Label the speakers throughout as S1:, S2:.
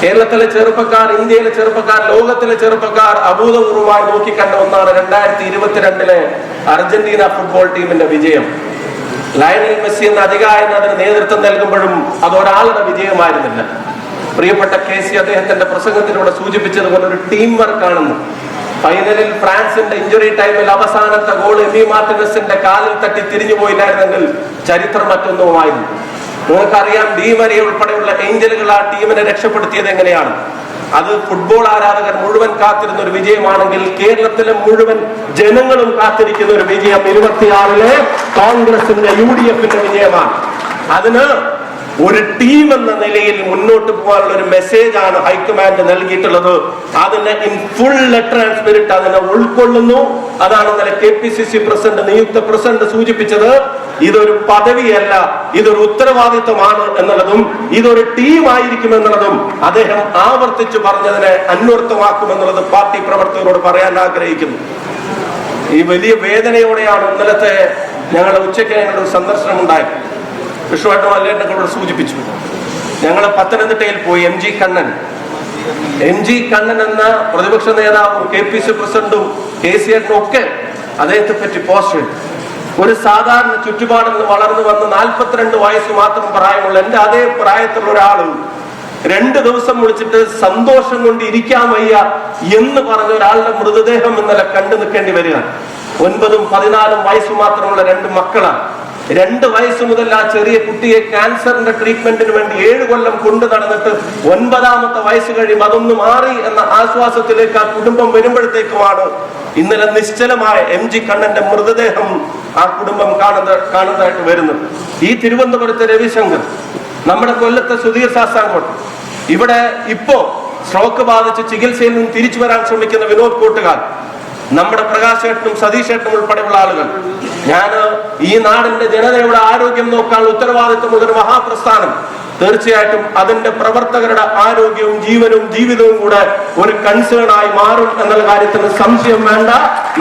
S1: കേരളത്തിലെ ചെറുപ്പക്കാർ ഇന്ത്യയിലെ ചെറുപ്പക്കാർ ലോകത്തിലെ ചെറുപ്പക്കാർ അഭൂതപൂർവമായി നോക്കിക്കണ്ട ഒന്നാണ് രണ്ടായിരത്തി ഇരുപത്തിരണ്ടിലെ അർജന്റീന ഫുട്ബോൾ ടീമിന്റെ വിജയം. ലയണൽ മെസ്സി എന്ന അധികാരൻ അതിന് നേതൃത്വം നൽകുമ്പോഴും അത് ഒരാളുടെ വിജയമായിരുന്നില്ല. പ്രിയപ്പെട്ട കെ സി അദ്ദേഹത്തിന്റെ പ്രസംഗത്തിലൂടെ സൂചിപ്പിച്ചതുപോലെ ഒരു ടീം വർക്ക് ആണെന്ന് ഫൈനലിൽ ഫ്രാൻസിന്റെ ഇഞ്ചുറി ടൈമിൽ അവസാനത്തെ ഗോൾ എമി മാർട്ടിനസിന്റെ കാലിൽ തട്ടി തിരിഞ്ഞു പോയില്ലായിരുന്നെങ്കിൽ ചരിത്രം മറ്റൊന്നുമായിരുന്നു. നിങ്ങൾക്കറിയാം ഡീമനെ ഉൾപ്പെടെയുള്ള ഏഞ്ചലുകൾ ആ ടീമിനെ രക്ഷപ്പെടുത്തിയത് എങ്ങനെയാണ്? അത് ഫുട്ബോൾ ആരാധകർ മുഴുവൻ കാത്തിരുന്ന ഒരു വിജയമാണെങ്കിൽ കേരളത്തിലെ മുഴുവൻ ജനങ്ങളും കാത്തിരിക്കുന്ന ഒരു വിജയം ഇരുപത്തിയാറിലെ കോൺഗ്രസിന്റെ യു ഡി എഫിന്റെ വിജയമാണ്. അതിന് ഒരു ടീം എന്ന നിലയിൽ മുന്നോട്ട് പോകാനുള്ള ഒരു മെസ്സേജ് ആണ് ഹൈക്കമാൻഡ് നൽകിയിട്ടുള്ളത്. അതിനെ in full letter and spirit അതിനെ ഉൾക്കൊള്ളുന്നു. അതാണ് ഇന്നലെ K P C C president നിയുക്ത പ്രസിഡന്റ് സൂചിപ്പിച്ചത്. ഇതൊരു പദവിയല്ല ഇതൊരു ഉത്തരവാദിത്വമാണ് എന്നുള്ളതും ഇതൊരു ടീം ആയിരിക്കും എന്നുള്ളതും അദ്ദേഹം ആവർത്തിച്ചു പറഞ്ഞതിനെ അന്വർത്ഥമാക്കുമെന്നുള്ളത് പാർട്ടി പ്രവർത്തകരോട് പറയാൻ ആഗ്രഹിക്കുന്നു. ഈ വലിയ വേദനയോടെയാണ് ഇന്നലത്തെ ഞങ്ങളുടെ ഉച്ചയ്ക്ക് ഞങ്ങളുടെ സന്ദർശനം ഉണ്ടായത് വിഷ്ണുവായിട്ട് മല്ലേട്ടനോട് സൂചിപ്പിച്ചു. ഞങ്ങൾ പത്തനംതിട്ടയിൽ പോയി M G Kannan. M G Kannan എന്ന പ്രതിപക്ഷ നേതാവും കെ പി സി പ്രസിഡന്റും കെ സി ഒക്കെ അദ്ദേഹത്തെ പറ്റി പോസ്റ്റ് ഒരു സാധാരണ ചുറ്റുപാടിൽ നിന്ന് വളർന്നു വന്ന് നാൽപ്പത്തിരണ്ട് വയസ്സ് മാത്രം പ്രായമുള്ള എന്റെ അതേ പ്രായത്തിലുള്ള ഒരാൾ രണ്ട് ദിവസം വിളിച്ചിട്ട് സന്തോഷം കൊണ്ട് ഇരിക്കാൻ വയ്യ എന്ന് പറഞ്ഞ ഒരാളുടെ മൃതദേഹം ഇന്നലെ കണ്ടു നിൽക്കേണ്ടി വരിക. ഒൻപതും പതിനാലും വയസ്സ് മാത്രമുള്ള രണ്ട് മക്കളാണ് രണ്ട് വയസ്സ് മുതൽ ആ ചെറിയ കുട്ടിയെ ക്യാൻസറിന്റെ ട്രീറ്റ്മെന്റിന് വേണ്ടി ഏഴ് കൊല്ലം കൊണ്ടു നടന്നിട്ട് ഒൻപതാമത്തെ വയസ്സ് കഴിയും അതൊന്ന് മാറി എന്ന ആശ്വാസത്തിലേക്ക് ആ കുടുംബം വരുമ്പോഴത്തേക്കുമാണ് ഇന്നലെ നിശ്ചലമായ എം ജി കണ്ണന്റെ മൃതദേഹം ആ കുടുംബം കാണുന്ന കാണുന്നതായിട്ട് വരുന്നത്. ഈ തിരുവനന്തപുരത്തെ രവിശങ്കർ നമ്മുടെ കൊല്ലത്തെ സുധീർ ശാസ്താംകോട്ട് ഇവിടെ ഇപ്പോ സ്ട്രോക്ക് ബാധിച്ച് ചികിത്സയിൽ നിന്ന് തിരിച്ചു വരാൻ ശ്രമിക്കുന്ന വിനോദ് കൂട്ടുകാർ നമ്മുടെ പ്രകാശേട്ടനും സതീഷേട്ടനും ഉൾപ്പെടെയുള്ള ആളുകൾ. ഞാൻ ഈ നാടിന്റെ ജനതയുടെ ആരോഗ്യം നോക്കാൻ ഉത്തരവാദിത്വം ഒരു മഹാപ്രസ്ഥാനം. തീർച്ചയായിട്ടും അതിന്റെ പ്രവർത്തകരുടെ ആരോഗ്യവും ജീവനും ജീവിതവും കൂടെ ഒരു കൺസേൺ ആയി മാറും എന്നുള്ള കാര്യത്തിന് സംശയം വേണ്ട.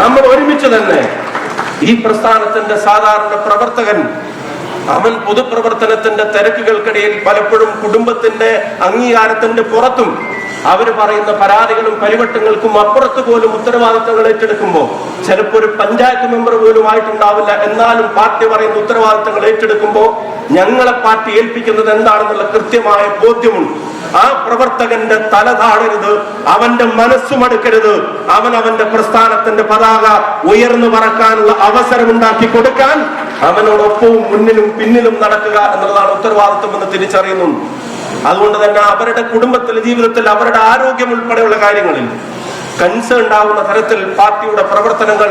S1: നമ്മൾ ഒരുമിച്ച് തന്നെ ഈ പ്രസ്ഥാനത്തിന്റെ സാധാരണ പ്രവർത്തകൻ അവൻ പൊതുപ്രവർത്തനത്തിന്റെ തിരക്കുകൾക്കിടയിൽ പലപ്പോഴും കുടുംബത്തിന്റെ അംഗീകാരത്തിന്റെ പുറത്തും അവർ പറയുന്ന പരാതികളും പരിവട്ടങ്ങൾക്കും അപ്പുറത്ത് പോലും ഉത്തരവാദിത്തങ്ങൾ ഏറ്റെടുക്കുമ്പോൾ ചിലപ്പോൾ ഒരു പഞ്ചായത്ത് മെമ്പർ പോലും ആയിട്ടുണ്ടാവില്ല എന്നാലും പാർട്ടി പറയുന്ന ഉത്തരവാദിത്തങ്ങൾ ഏറ്റെടുക്കുമ്പോൾ ഞങ്ങളെ പാർട്ടി ഏൽപ്പിക്കുന്നത് എന്താണെന്നുള്ള കൃത്യമായ ബോധ്യമുണ്ട്. ആ പ്രവർത്തകന്റെ തല താഴരുത് അവന്റെ മനസ്സും അടുക്കരുത്. അവൻ അവന്റെ പ്രസ്ഥാനത്തിന്റെ പതാക ഉയർന്നു പറക്കാനുള്ള അവസരം ഉണ്ടാക്കി കൊടുക്കാൻ അവനോടൊപ്പവും മുന്നിലും പിന്നിലും നടക്കുക എന്നുള്ളതാണ് ഉത്തരവാദിത്വം എന്ന് തിരിച്ചറിയുന്നു. അതുകൊണ്ട് തന്നെ അവരുടെ കുടുംബത്തിലെ ജീവിതത്തിൽ അവരുടെ ആരോഗ്യം ഉൾപ്പെടെയുള്ള കാര്യങ്ങളിൽ കൺസേൺ ഉണ്ടാവുന്ന തരത്തിൽ പാർട്ടിയുടെ പ്രവർത്തനങ്ങൾ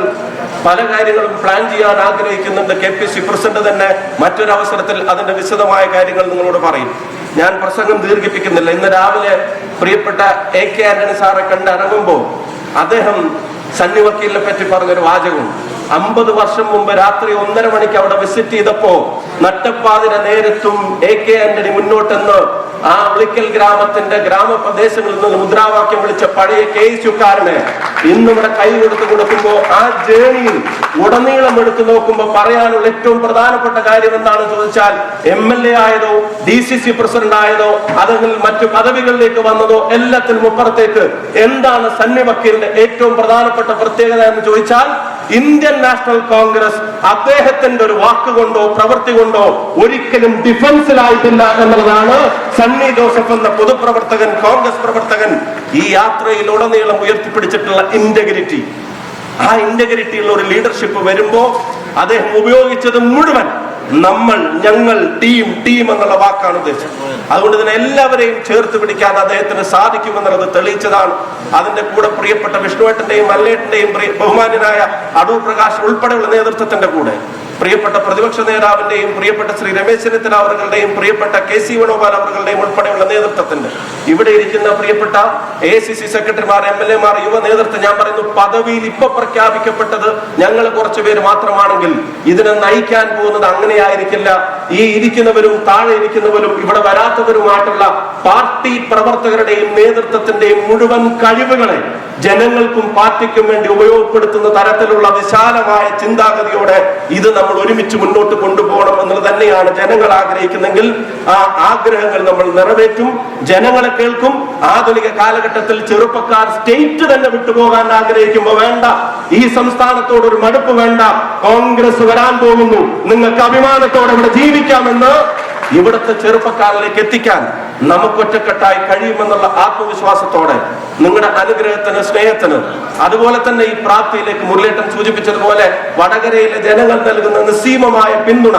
S1: പല കാര്യങ്ങളും പ്ലാൻ ചെയ്യാൻ ആഗ്രഹിക്കുന്നുണ്ട്. കെ പി സി പ്രസിഡന്റ് തന്നെ മറ്റൊരവസരത്തിൽ അതിന്റെ വിശദമായ കാര്യങ്ങൾ നിങ്ങളോട് പറയും. ഞാൻ പ്രസംഗം ദീർഘിപ്പിക്കുന്നില്ല. ഇന്ന് രാവിലെ പ്രിയപ്പെട്ട എ കെ ആന്റണി സാറെ കണ്ട് ഇറങ്ങുമ്പോൾ അദ്ദേഹം സണ്ണി വക്കീലിനെ പറ്റി പറഞ്ഞൊരു വാചകം. അമ്പത് വർഷം മുമ്പ് രാത്രി ഒന്നര മണിക്ക് അവിടെ വിസിറ്റ് ചെയ്തപ്പോ നട്ടപ്പാതിര നേരത്തും എ കെ ആന്റണി മുന്നോട്ടെന്ന് ആ വിളിക്കൽ ഗ്രാമത്തിന്റെ ഗ്രാമപ്രദേശങ്ങളിൽ നിന്ന് മുദ്രാവാക്യം വിളിച്ച പഴയ കെ എസ് യുക്കാരന് ഇന്ന് ഇവിടെ കൈ കൊടുത്ത് കൊടുക്കുമ്പോ ആ ജേണിയിൽ ഉടനീളം എടുത്തു നോക്കുമ്പോൾ പറയാനുള്ള ഏറ്റവും പ്രധാനപ്പെട്ട കാര്യം എന്താണെന്ന് ചോദിച്ചാൽ എം എൽ എ ആയതോ ഡി സി സി പ്രസിഡന്റ് ആയതോ അല്ലെങ്കിൽ മറ്റു പദവികളിലേക്ക് വന്നതോ എല്ലാത്തിനും അപ്പുറത്തേക്ക് എന്താണ് സണ്ണി വക്കീലിന്റെ ഏറ്റവും പ്രധാനപ്പെട്ട പ്രത്യേകത എന്ന് ചോദിച്ചാൽ ഇന്ത്യൻ നാഷണൽ കോൺഗ്രസ് അദ്ദേഹത്തിന്റെ ഒരു വാക്കുകൊണ്ടോ പ്രവൃത്തി കൊണ്ടോ ഒരിക്കലും ഡിഫൻസിലായിട്ടില്ല എന്നുള്ളതാണ് സണ്ണി ജോസഫ് എന്ന പൊതുപ്രവർത്തകൻ കോൺഗ്രസ് പ്രവർത്തകൻ ഈ യാത്രയിൽ ഉടനീളം ഉയർത്തിപ്പിടിച്ചിട്ടുള്ള ഇന്റഗ്രിറ്റി ആ ഇന്റഗ്രിറ്റിയുള്ള ഒരു ലീഡർഷിപ്പ് വരുമ്പോ അദ്ദേഹം ഉപയോഗിച്ചത് മുഴുവൻ നമ്മൾ ഞങ്ങൾ ടീം ടീം എന്നുള്ള വാക്കാണ് ഉദ്ദേശിച്ചത്. അതുകൊണ്ട് തന്നെ എല്ലാവരെയും ചേർത്ത് പിടിക്കാൻ അദ്ദേഹത്തിന് സാധിക്കുമെന്നുള്ളത് തെളിയിച്ചതാണ്. അതിന്റെ കൂടെ പ്രിയപ്പെട്ട വിഷ്ണുവേട്ടന്റെയും മല്ലേട്ടന്റെയും ബഹുമാന്യനായ അടൂർ പ്രകാശ് ഉൾപ്പെടെയുള്ള നേതൃത്വത്തിന്റെ കൂടെ. പ്രിയപ്പെട്ട പ്രതിപക്ഷ നേതാവിന്റെയും പ്രിയപ്പെട്ട ശ്രീ രമേശ് ചെന്നിത്തല അവരുടെയും പ്രിയപ്പെട്ട കെ സി വേണുഗോപാൽ അവരുടെയും ഉൾപ്പെടെയുള്ള നേതൃത്വത്തിന്റെ ഇവിടെ ഇരിക്കുന്ന പ്രിയപ്പെട്ട എ സി സി സെക്രട്ടറിമാർ എം എൽ എമാർ യുവ നേതൃത്വം ഞാൻ പറയുന്നു പദവിയിൽ ഇപ്പൊ പ്രഖ്യാപിക്കപ്പെട്ടത് ഞങ്ങൾ കുറച്ചുപേര് മാത്രമാണെങ്കിൽ ഇതിനെ നയിക്കാൻ പോകുന്നത് അങ്ങനെയായിരിക്കില്ല. ഈ ഇരിക്കുന്നവരും താഴെ ഇരിക്കുന്നവരും ഇവിടെ വരാത്തവരുമായിട്ടുള്ള പാർട്ടി പ്രവർത്തകരുടെയും നേതൃത്വത്തിന്റെയും മുഴുവൻ കഴിവുകളെ ജനങ്ങൾക്കും പാർട്ടിക്കും വേണ്ടി ഉപയോഗപ്പെടുത്തുന്ന തരത്തിലുള്ള വിശാലമായ ചിന്താഗതിയോടെ ഇത് നമ്മൾ ഒരുമിച്ച് മുന്നോട്ട് കൊണ്ടുപോകണം എന്നുള്ളത് തന്നെയാണ് ജനങ്ങൾ ആഗ്രഹിക്കുന്നെങ്കിൽ ആ ആഗ്രഹങ്ങൾ നമ്മൾ നിറവേറ്റും. ജനങ്ങളെ കേൾക്കും. ആധുനിക കാലഘട്ടത്തിൽ ചെറുപ്പക്കാർ സ്റ്റേറ്റ് തന്നെ വിട്ടുപോകാൻ ആഗ്രഹിക്കുമ്പോൾ വേണ്ട. ഈ സംസ്ഥാനത്തോട് ഒരു മടുപ്പ് വേണ്ട. കോൺഗ്രസ് വരാൻ പോകുന്നു. നിങ്ങൾക്ക് അഭിമാനത്തോടെ ഇവിടെ ജീവിക്കാമെന്ന് ഇവിടുത്തെ ചെറുപ്പക്കാരിലേക്ക് എത്തിക്കാൻ നമുക്ക് ഒറ്റക്കെട്ടായി കഴിയുമെന്നുള്ള ആത്മവിശ്വാസത്തോടെ നിങ്ങളുടെ അനുഗ്രഹത്തിന് സ്നേഹത്തിന് അതുപോലെ തന്നെ ഈ പ്രാപ്തിയിലേക്ക് മുരളേട്ടൻ സൂചിപ്പിച്ചതുപോലെ വടകരയിലെ ജനങ്ങൾ നൽകുന്ന നിസ്സീമമായ പിന്തുണ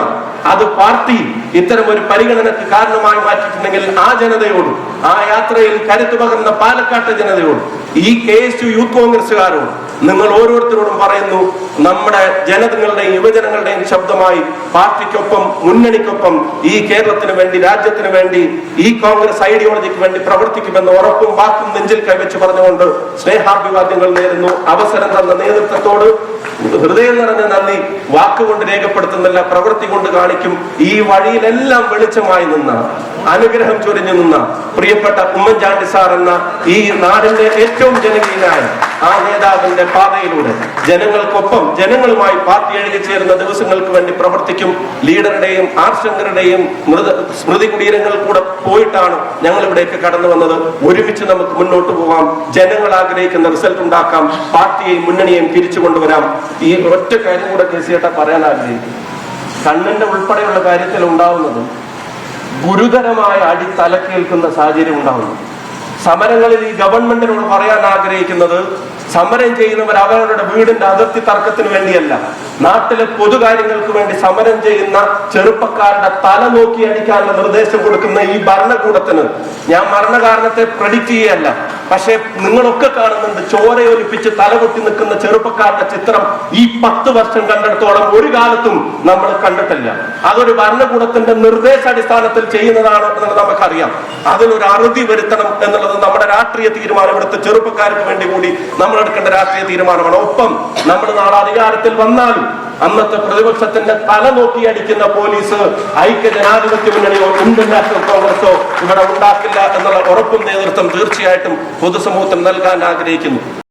S1: അത് പാർട്ടി ഇത്തരം ഒരു പരിഗണനക്ക് കാരണമായി മാറ്റിയിട്ടുണ്ടെങ്കിൽ ആ ജനതയോടും ആ യാത്രയിൽ കരുത്തു പകർന്ന പാലക്കാട്ടെ ജനതയോടും ഈ കെ എസ് യു യൂത്ത് കോൺഗ്രസുകാരോടും നിങ്ങൾ ഓരോരുത്തരോടും പറയുന്നു നമ്മുടെ ജനതകളുടെയും യുവജനങ്ങളുടെയും ശബ്ദമായി പാർട്ടിക്കൊപ്പം മുന്നണിക്കൊപ്പം ഈ കേരളത്തിന് വേണ്ടി രാജ്യത്തിന് വേണ്ടി ഈ കോൺഗ്രസ് ഐഡിയോളജിക്ക് വേണ്ടി പ്രവർത്തിക്കുമെന്ന് ഉറപ്പും വാക്കും നെഞ്ചിൽ കൈവച്ച് പറഞ്ഞുകൊണ്ട് സ്നേഹാഭിവാദ്യങ്ങൾ നേരുന്നു. അവസരം തന്ന നേതൃത്വത്തോട് ഹൃദയം നിറഞ്ഞ നന്ദി. വാക്കുകൊണ്ട് രേഖപ്പെടുത്തുന്നില്ല പ്രവൃത്തി കൊണ്ട് കാണിക്കും. ഈ വഴിയിലെല്ലാം വെളിച്ചമായി നിന്ന അനുഗ്രഹം ചൊരിഞ്ഞു നിന്ന പ്രിയപ്പെട്ട ഉമ്മൻചാണ്ടി സാർ എന്ന ഈ നാടിന്റെ ഏറ്റവും ജനകീയനായ ആ നേതാവിന്റെ പാതയിലൂടെ ജനങ്ങൾക്കൊപ്പം ജനങ്ങളുമായി പാർട്ടി എഴുതി ചേരുന്ന ദിവസങ്ങൾക്ക് വേണ്ടി പ്രവർത്തിക്കും. ലീഡറുടെയും ആർശങ്കറുടെയും മൃത സ്മൃതി കുടീരങ്ങൾ കൂടെ പോയിട്ടാണ് ഞങ്ങൾ ഇവിടേക്ക് കടന്നു വന്നത്. ഒരുമിച്ച് നമുക്ക് മുന്നോട്ട് പോവാം. ജനങ്ങൾ ആഗ്രഹിക്കുന്ന റിസൾട്ട് ഉണ്ടാക്കാം. പാർട്ടിയെയും മുന്നണിയെയും തിരിച്ചു കൊണ്ടുവരാം. ഈ ഒറ്റ കാര്യം കൂടെ കെ പറയാൻ ആഗ്രഹിക്കും കണ്ണിന്റെ ഉൾപ്പെടെയുള്ള കാര്യത്തിൽ ഉണ്ടാവുന്നത് ഗുരുതരമായ അടി തലക്കേൽക്കുന്ന സാഹചര്യം ഉണ്ടാവുന്നു. സമരങ്ങളിൽ ഈ ഗവൺമെന്റിനോട് പറയാൻ ആഗ്രഹിക്കുന്നത് സമരം ചെയ്യുന്നവർ അവരുടെ വീടിന്റെ അതിർത്തി തർക്കത്തിന് വേണ്ടിയല്ല. നാട്ടിലെ പൊതുകാര്യങ്ങൾക്ക് വേണ്ടി സമരം ചെയ്യുന്ന ചെറുപ്പക്കാരുടെ തല നോക്കി അടിക്കാനുള്ള നിർദ്ദേശം കൊടുക്കുന്ന ഈ ഭരണകൂടത്തിന് ഞാൻ മരണകാരണത്തെ പ്രഡിക്റ്റ് ചെയ്യല്ല പക്ഷേ നിങ്ങളൊക്കെ കാണുന്നുണ്ട് ചോരയൊലിപ്പിച്ച് തലകുത്തി നിൽക്കുന്ന ചെറുപ്പക്കാരുടെ ചിത്രം ഈ പത്ത് വർഷം കണ്ടിടത്തോളം ഒരു കാലത്തും നമ്മൾ കണ്ടിട്ടില്ല. അതൊരു ഭരണകൂടത്തിന്റെ നിർദ്ദേശാടിസ്ഥാനത്തിൽ ചെയ്യുന്നതാണ് എന്നുള്ളത് നമുക്കറിയാം. അതിനൊരു അറുതി വരുത്തണം എന്നുള്ളത് നമ്മുടെ രാഷ്ട്രീയ തീരുമാനം ഇവിടുത്തെ ചെറുപ്പക്കാർക്ക് വേണ്ടി കൂടി നമ്മൾ എടുക്കേണ്ട രാഷ്ട്രീയ തീരുമാനമാണ്. ഒപ്പം നമ്മൾ നാളെ അധികാരത്തിൽ വന്നാലും അന്നത്തെ പ്രതിപക്ഷത്തിന്റെ തല നോക്കി അടിക്കുന്ന പോലീസ് ഐക്യ ജനാധിപത്യ മുന്നണിയോ ഇന്ത്യൻ നാഷണൽ കോൺഗ്രസോ ഇവിടെ ഉണ്ടാക്കില്ല എന്നുള്ള ഉറപ്പും നേതൃത്വം തീർച്ചയായിട്ടും പൊതുസമൂഹത്തിന് നൽകാൻ ആഗ്രഹിക്കുന്നു.